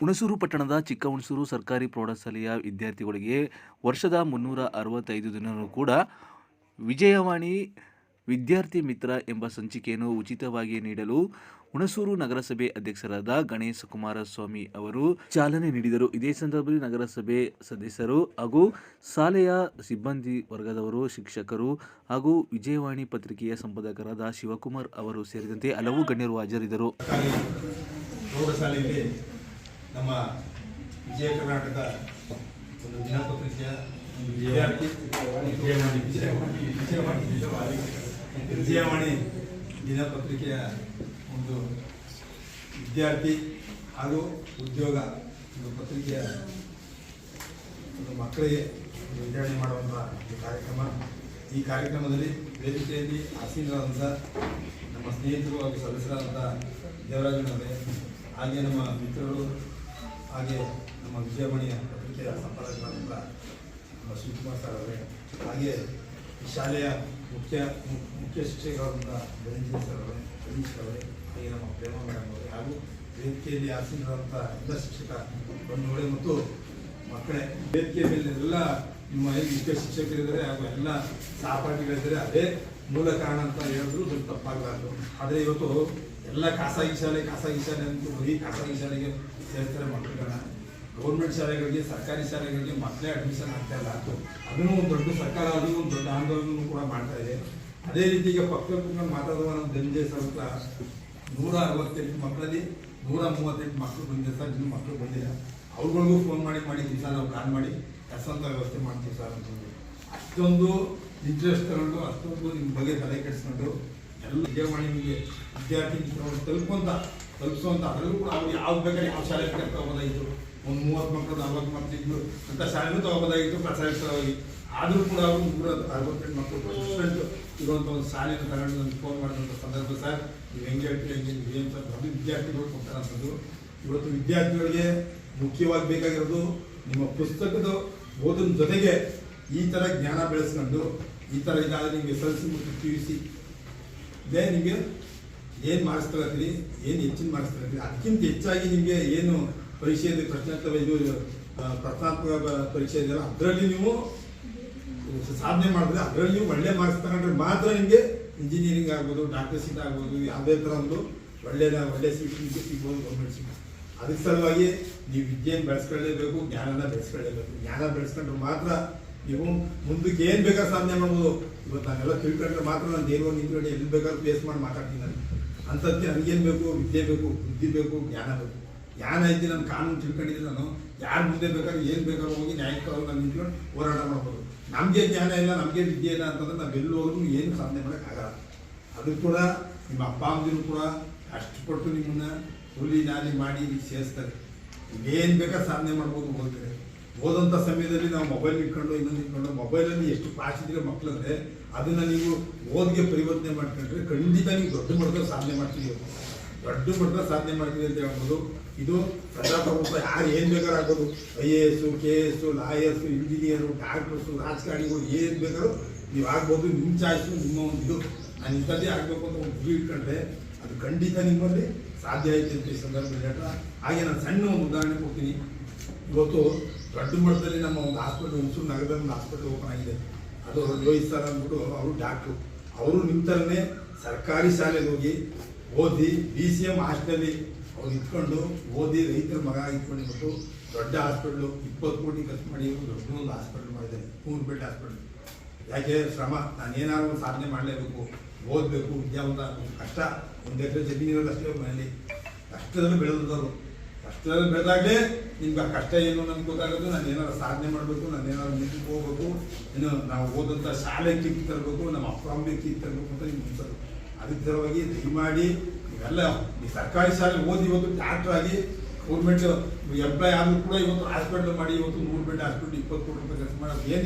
ಹುಣಸೂರು ಪಟ್ಟಣದ ಚಿಕ್ಕ ಹುಣಸೂರು ಸರ್ಕಾರಿ ಪ್ರೌಢಶಾಲೆಯ ವಿದ್ಯಾರ್ಥಿಗಳಿಗೆ ವರ್ಷದ ಮುನ್ನೂರ ಅರವತ್ತೈದು ದಿನವೂ ಕೂಡ ವಿಜಯವಾಣಿ ವಿದ್ಯಾರ್ಥಿ ಮಿತ್ರ ಎಂಬ ಸಂಚಿಕೆಯನ್ನು ಉಚಿತವಾಗಿ ನೀಡಲು ಹುಣಸೂರು ನಗರಸಭೆ ಅಧ್ಯಕ್ಷರಾದ ಗಣೇಶ ಕುಮಾರಸ್ವಾಮಿ ಅವರು ಚಾಲನೆ ನೀಡಿದರು. ಇದೇ ಸಂದರ್ಭದಲ್ಲಿ ನಗರಸಭೆ ಸದಸ್ಯರು ಹಾಗೂ ಶಾಲೆಯ ಸಿಬ್ಬಂದಿ ವರ್ಗದವರು, ಶಿಕ್ಷಕರು ಹಾಗೂ ವಿಜಯವಾಣಿ ಪತ್ರಿಕೆಯ ಸಂಪಾದಕರಾದ ಶಿವಕುಮಾರ್ ಅವರು ಸೇರಿದಂತೆ ಹಲವು ಗಣ್ಯರು ಹಾಜರಿದ್ದರು. ನಮ್ಮ ವಿಜಯ ಕರ್ನಾಟಕ ಒಂದು ದಿನಪತ್ರಿಕೆಯ ವಿಜಯವಾಣಿ ವಿಜಯವಾಣಿ ವಿಜಯವಾಣಿ ವಿಜಯವಾಣಿ ದಿನಪತ್ರಿಕೆಯ ಒಂದು ವಿದ್ಯಾರ್ಥಿ ಹಾಗೂ ಉದ್ಯೋಗ ಒಂದು ಪತ್ರಿಕೆಯ ಒಂದು ಮಕ್ಕಳಿಗೆ ಒಂದು ವಿತರಣೆ ಮಾಡುವಂಥ ಒಂದು ಕಾರ್ಯಕ್ರಮ. ಈ ಕಾರ್ಯಕ್ರಮದಲ್ಲಿ ವೇದಿಕೆಯಲ್ಲಿ ಆಸೀನರಾದಂಥ ನಮ್ಮ ಸ್ನೇಹಿತರು ಹಾಗೂ ಸದಸ್ಯರಾದಂಥ ದೇವರಾಜನವರೇ, ಹಾಗೆ ನಮ್ಮ ಮಿತ್ರರು ಹಾಗೆ ನಮ್ಮ ವಿಜಯವಾಣಿಯ ಪತ್ರಿಕೆಯ ಸಂಪಾದಕರಾದಂಥ ನಮ್ಮ ಶಿವಕುಮಾರ್ ಸರ್ ಅವರೇ, ಹಾಗೆ ಈ ಶಾಲೆಯ ಮುಖ್ಯ ಮುಖ್ಯ ಶಿಕ್ಷಕರಾದಂಥ ಧನಂಜಯ ಸರ್ ಅವರೇ ಗಣೇಶ್ ಅವರೇ, ಹಾಗೆ ನಮ್ಮ ಪ್ರೇಮ ಮೇಡಮ್ ಅವರೇ ಹಾಗೂ ವೇದಿಕೆಯಲ್ಲಿ ಆಸೀನರಾದಂಥ ಎಲ್ಲ ಶಿಕ್ಷಕ ಬಂಧುಗಳೇ ಮತ್ತು ಮಕ್ಕಳೇ, ವೇದಿಕೆಯ ಮೇಲೆ ಎಲ್ಲ ನಿಮ್ಮ ಮುಖ್ಯ ಶಿಕ್ಷಕರಿದ್ದಾರೆ ಹಾಗೂ ಎಲ್ಲ ಸಹಪಾಠಿಗಳಿದ್ದಾರೆ. ಅದೇ ಮೂಲ ಕಾರಣ ಅಂತ ಹೇಳಿದ್ರು ಸ್ವಲ್ಪ ತಪ್ಪಾಗಲಾರ್ದು. ಆದರೆ ಇವತ್ತು ಎಲ್ಲ ಖಾಸಗಿ ಶಾಲೆ ಖಾಸಗಿ ಶಾಲೆ ಅಂತ ಬರೀ ಖಾಸಗಿ ಶಾಲೆಗೆ ಸೇರ್ತಾರೆ ಮಕ್ಕಳುಗಳನ್ನ ಗೌರ್ಮೆಂಟ್ ಶಾಲೆಗಳಿಗೆ, ಸರ್ಕಾರಿ ಶಾಲೆಗಳಿಗೆ ಮಕ್ಕಳೇ ಅಡ್ಮಿಷನ್ ಆಗ್ತಾ ಇಲ್ಲ. ಅದನ್ನು ಒಂದು ದೊಡ್ಡ ಸರ್ಕಾರ ಅದು ಒಂದು ದೊಡ್ಡ ಆಂದೋಲನ ಕೂಡ ಮಾಡ್ತಾ ಇದೆ. ಅದೇ ರೀತಿ ಈಗ ಪಕ್ಕದ ಮಾತಾಡುವ ಸರ್ ಹತ್ರ ನೂರ ಅರವತ್ತೆಂಟು ಮಕ್ಕಳಲ್ಲಿ ನೂರ ಮೂವತ್ತೆಂಟು ಮಕ್ಕಳು ಬಂದಿದೆ ಸರ್, ಇನ್ನೂ ಮಕ್ಕಳು ಬಂದಿಲ್ಲ. ಅವ್ರುಗಳಿಗೂ ಫೋನ್ ಮಾಡಿ ಮಾಡಿ ದಿವಸ ನಾವು ಪ್ಲಾನ್ ಮಾಡಿ ಕೆಲಸಂತ ವ್ಯವಸ್ಥೆ ಮಾಡ್ತೀವಿ ಸರ್ ಅಂತಂದು ಅಷ್ಟೊಂದು ಇಂಟ್ರೆಸ್ಟ್ ತಗೊಂಡು, ಅಷ್ಟೊಂದು ನಿಮ್ಮ ಬಗ್ಗೆ ತಲೆ ಕೆಡಿಸ್ಕೊಂಡು ಎಲ್ಲ ನಿಮಗೆ ವಿದ್ಯಾರ್ಥಿ ಮಿತ್ರರು ತಲುಪುವಂತ, ತಲುಪಿಸುವಂತ ಅದರಲ್ಲೂ ಕೂಡ ಅವ್ರು ಯಾವ್ದು ಬೇಕಾದ್ರೆ ಯಾವ ಶಾಲೆ ಬೇಕಾದ್ರೆ ತಗೋಬೋದಾಗಿತ್ತು. ಒಂದು ಮೂವತ್ತು ಮಕ್ಕಳು ನಲ್ವತ್ತು ಮಕ್ಕಳು ಇದ್ದು ಅಂತ ಶಾಲೆನೂ ತಗೋಬೋದಾಗಿತ್ತು ಪ್ರಸಾರವಾಗಿ ಆದರೂ ಕೂಡ ಅವರು ನೂರ ಅರವತ್ತೆಂಟು ಮಕ್ಕಳು ಪರ್ಸೆಂಟ್ ಇರುವಂಥ ಒಂದು ಶಾಲೆಯನ್ನು ತಗೊಂಡು ನನಗೆ ಫೋನ್ ಮಾಡಿದಂಥ ಸಂದರ್ಭ ಸರ್. ನೀವು ಹೆಂಗೆ ಹೇಳ್ತೀರಿ, ಹೆಂಗೆ ನೀವು ಅಂತ ದೊಡ್ಡ ವಿದ್ಯಾರ್ಥಿಗಳು ಕೊಡ್ತಾರಂಥದ್ದು ಇವತ್ತು ವಿದ್ಯಾರ್ಥಿಗಳಿಗೆ ಮುಖ್ಯವಾಗಿ ಬೇಕಾಗಿರೋದು ನಿಮ್ಮ ಪುಸ್ತಕದ ಓದಿನ ಜೊತೆಗೆ ಈ ಥರ ಜ್ಞಾನ ಬೆಳೆಸ್ಕೊಂಡು, ಈ ಥರ ಇದಾದರೆ ನೀವು ಎಸ್ ಎಲ್ ಸಿ ಮತ್ತು ಪಿ ಯು ಸಿ ಇದೇ ನಿಮಗೆ ಏನು ಮಾಡಿಸ್ಕೊಳತ್ತೀರಿ ಏನು ಹೆಚ್ಚಿನ ಮಾಡಿಸ್ಕೊಳತ್ತೀರಿ ಅದಕ್ಕಿಂತ ಹೆಚ್ಚಾಗಿ ನಿಮಗೆ ಏನು ಪರೀಕ್ಷೆ ಇದೆ ಪ್ರಶ್ನಾತ್ಮಕ ಇದು ಪ್ರಶ್ನಾತ್ಮಕ ಪರೀಕ್ಷೆ ಇದೆಯಲ್ಲ ಅದರಲ್ಲಿ ನೀವು ಸಾಧನೆ ಮಾಡಿದ್ರೆ ಅದರಲ್ಲಿ ನೀವು ಒಳ್ಳೆ ಮಾರ್ಕ್ಸ್ ತಗೊಂಡ್ರೆ ಮಾತ್ರ ನಿಮಗೆ ಇಂಜಿನಿಯರಿಂಗ್ ಆಗ್ಬೋದು ಡಾಕ್ಟರ್ ಸೀಟ್ ಆಗ್ಬೋದು, ಯಾವುದೇ ಥರ ಒಂದು ಒಳ್ಳೆಯ ಒಳ್ಳೆ ಸೀಟ್ ನಿಮಗೆ ಸಿಗ್ಬೋದು ಗೌರ್ಮೆಂಟ್ ಸೀಟ್ ಅದಕ್ಕೆ ಸಲುವಾಗಿ ನೀವು ವಿದ್ಯೆಯನ್ನು ಬೆಳೆಸ್ಕೊಳ್ಳೇಬೇಕು, ಜ್ಞಾನನ ಬೆಳೆಸ್ಕೊಳ್ಳೇಬೇಕು. ಜ್ಞಾನ ಬೆಳೆಸ್ಕೊಂಡ್ರೆ ಮಾತ್ರ ನೀವು ಮುಂದಕ್ಕೆ ಏನು ಬೇಕಾದ್ರೆ ಸಾಧನೆ ಮಾಡ್ಬೋದು. ಇವತ್ತು ನಾನೆಲ್ಲ ತಿಳ್ಕೊಂಡ್ರೆ ಮಾತ್ರ ನಾನು ದೇವರು ನಿಂತ್ಕೊಂಡು ಎಲ್ಲಿ ಬೇಕಾದ್ರೂ ಪ್ಲೇಸ್ ಮಾಡಿ ಮಾತಾಡ್ತೀನಿ ನಾನು. ಅಂಥದ್ಕೆ ನನಗೇನು ಬೇಕು, ವಿದ್ಯೆ ಬೇಕು, ಬುದ್ಧಿ ಬೇಕು, ಜ್ಞಾನ ಬೇಕು. ಜ್ಞಾನ ಐತಿ ನಾನು ಕಾನೂನು ತಿಳ್ಕೊಂಡಿದ್ದೀನಿ ನಾನು. ಯಾರು ಮುಂದೆ ಬೇಕಾದ್ರೂ ಏನು ಬೇಕಾದ್ರೂ ಹೋಗಿ ನ್ಯಾಯಕ್ಕಾಗಿ ನಾನು ನಿಂತ್ಕೊಂಡು ಹೋರಾಟ ಮಾಡ್ಬೋದು. ನಮಗೆ ಜ್ಞಾನ ಇಲ್ಲ, ನಮಗೆ ವಿದ್ಯೆ ಇಲ್ಲ ಅಂತಂದ್ರೆ ನಾವು ಎಲ್ಲಿ ಹೋದ್ರೂ ಏನು ಸಾಧನೆ ಮಾಡೋಕ್ಕಾಗಲ್ಲ ಅದು ಕೂಡ ನಿಮ್ಮ ಅಪ್ಪ, ಅಮ್ಮದಿರು ಕೂಡ ಕಷ್ಟಪಟ್ಟು ನಿಮ್ಮನ್ನ ಹುಲಿ, ನಾಲಿ ಮಾಡಿ ಸೇರಿಸ್ತಾರೆ. ಏನು ಬೇಕಾದ್ರೆ ಸಾಧನೆ ಮಾಡ್ಬೋದು ಓದ್ತಾರೆ ಓದಂಥ ಸಮಯದಲ್ಲಿ ನಾವು ಮೊಬೈಲ್ ಇಟ್ಕೊಂಡು, ಇನ್ನೊಂದು ಇಟ್ಕೊಂಡು ಮೊಬೈಲಲ್ಲಿ ಎಷ್ಟು ಪಾಸ್ ಇದ್ರೆ ಮಕ್ಕಳಂದ್ರೆ ಅದನ್ನ ನೀವು ಓದಿಗೆ ಪರಿವರ್ತನೆ ಮಾಡ್ಕೊಂಡ್ರೆ ಖಂಡಿತ ನೀವು ದೊಡ್ಡ ಮಟ್ಟದ ಸಾಧನೆ ಮಾಡ್ತೀವಿ ದೊಡ್ಡ ಮಟ್ಟದ ಸಾಧನೆ ಮಾಡ್ತೀವಿ ಅಂತ ಹೇಳ್ಬೋದು. ಇದು ಪ್ರಜಾಪ್ರಭುತ್ವ ಯಾರು ಏನು ಬೇಕಾದ್ರೂ ಆಗ್ಬೋದು. I A S, K S, lawyers, engineer, doctors, ರಾಜಕಾರಣಿಗಳು ಏನು ಬೇಕಾದ್ರೂ ನೀವು ಆಗ್ಬೋದು. ನಿಮ್ಮ ಚಾಯ್ಸು, ನಿಮ್ಮ ಒಂದು ಇದು. ನಾನು ಇಂಥದ್ದೇ ಆಗಬೇಕು ಅಂತ ಒಂದು ಗುರಿ ಇಟ್ಕೊಂಡ್ರೆ ಅದು ಖಂಡಿತ ನಿಮ್ಮಲ್ಲಿ ಸಾಧ್ಯ ಐತೆ ಅಂತ ಈ ಸಂದರ್ಭದಲ್ಲಿ ಹೇಳ್ತಾ. ಹಾಗೆ ನಾನು ಸಣ್ಣ ಒಂದು ಉದಾಹರಣೆ ಕೊಡ್ತೀನಿ. ಇವತ್ತು ದೊಡ್ಡ ಮಟ್ಟದಲ್ಲಿ ನಮ್ಮ ಒಂದು ಹಾಸ್ಪಿಟಲ್ ಹುಣಸೂರು ನಗರದಲ್ಲಿ ಒಂದು ಹಾಸ್ಪಿಟಲ್ ಓಪನ್ ಆಗಿದೆ. ಅದು ನಿರ್ವಹಿಸ್ತಾರೆ ಅಂದ್ಬಿಟ್ಟು ಅವರು ಡಾಕ್ಟ್ರು ಅವರು ನಿಮ್ಮ ಸರ್ಕಾರಿ ಶಾಲೆಗೆ ಹೋಗಿ ಓದಿ ಬಿ ಸಿ ಎಂ ಹಾಸ್ಟೆಲ್ಲಿ ಅವ್ರು ಇಟ್ಕೊಂಡು ಓದಿ ರೈತರ ಮಗ ಇಟ್ಕೊಂಡಿಬಿಟ್ಟು ದೊಡ್ಡ ಹಾಸ್ಪಿಟ್ಲು ಇಪ್ಪತ್ತು ಕೋಟಿ ಖರ್ಚು ಮಾಡಿ ದೊಡ್ಡ ಒಂದು ಹಾಸ್ಪಿಟ್ಲ್ ಮಾಡಿದ್ದಾರೆ. ಬೆಡ್ ಹಾಸ್ಪಿಟ್ಲ್ ಯಾಕೆ ಶ್ರಮ? ನಾನು ಏನಾದ್ರು ಸಾಧನೆ ಮಾಡಲೇಬೇಕು. ಓದಬೇಕು, ವಿದ್ಯಾವಂತ. ಕಷ್ಟ. ಒಂದು ಎಕರೆ ಜಮೀನಿರೋದು ಅಷ್ಟೇ ಮನೆಯಲ್ಲಿ. ಕಷ್ಟದಲ್ಲಿ ಬೆಳೆದವರು ಕಷ್ಟದಲ್ಲಿ ಬೆಳೆದಾಗಲೇ ನಿಮ್ಗೆ ಕಷ್ಟ ಏನು ನನ್ಗೆ ಗೊತ್ತಾಗೋದು, ನಾನು ಏನಾದ್ರು ಸಾಧನೆ ಮಾಡಬೇಕು, ನಾನು ಏನಾದ್ರು ಮುಂದಕ್ಕೆ ಹೋಗ್ಬೇಕು, ಇನ್ನು ನಾವು ಓದಂಥ ಶಾಲೆ ಕಿತ್ತು ತರಬೇಕು, ನಮ್ಮ ಅಪ್ಪ ಅಮ್ಮೆ ಕಿತ್ತು ತರಬೇಕು ಅಂತ ನಿಮ್ಗೆ ಅನ್ಸೋದು ಅದಕ್ಕೆ ದಯಮಾಡಿ ನೀವೆಲ್ಲ ಈ ಸರ್ಕಾರಿ ಶಾಲೆ ಓದಿ ಇವತ್ತು ಡಾಕ್ಟರ್ ಆಗಿ ಗೌರ್ಮೆಂಟ್ ಎಂಪ್ಲಾಯ್ ಆದರೂ ಕೂಡ ಇವತ್ತು ಹಾಸ್ಪಿಟ್ಲ್ ಮಾಡಿ, ಇವತ್ತು ನೂರು ಬೆಡ್ ಹಾಸ್ಪಿಟ್ಲ್, ಇಪ್ಪತ್ತು ಕೋಟಿ ರೂಪಾಯಿ ಖರ್ಚು ಮಾಡೋದು ಏನಿಲ್ಲ.